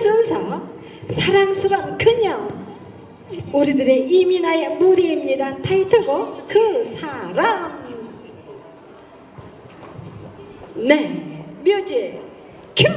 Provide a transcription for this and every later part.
순서 사랑스런 그녀 우리들의 이민아의 무대입니다. 타이틀곡 그 사람 네 뮤직 큐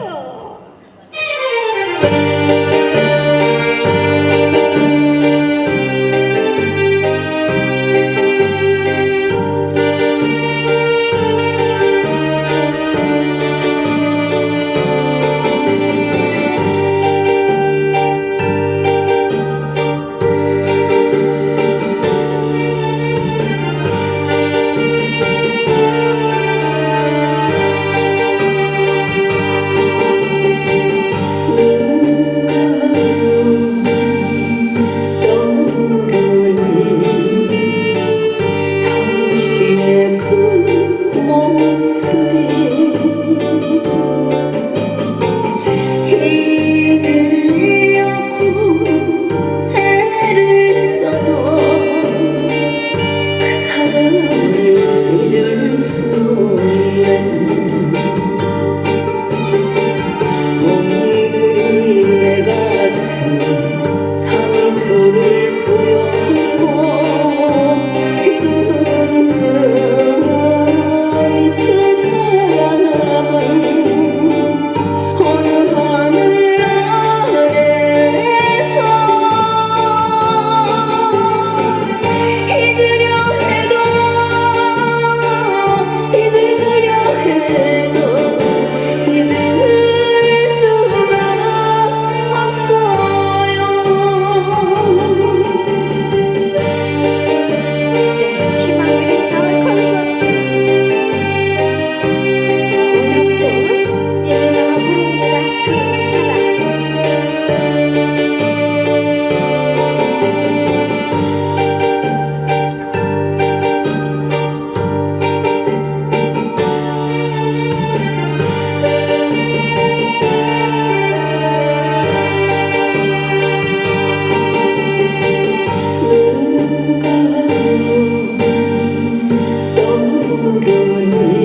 You. good.